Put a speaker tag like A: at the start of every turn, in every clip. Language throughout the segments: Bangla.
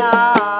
A: olhar.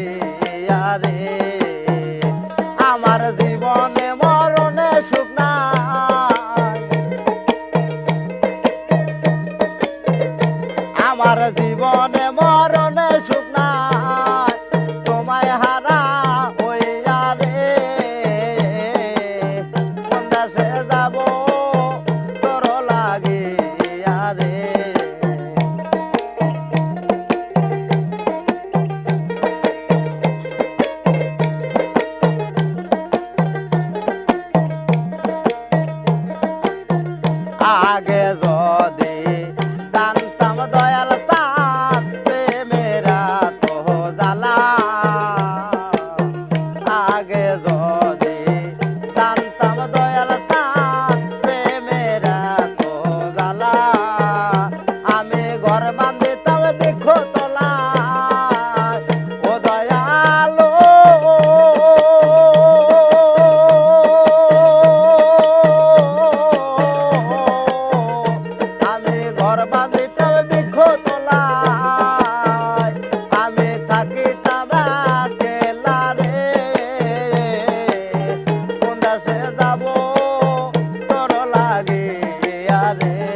A: আগে জ Hare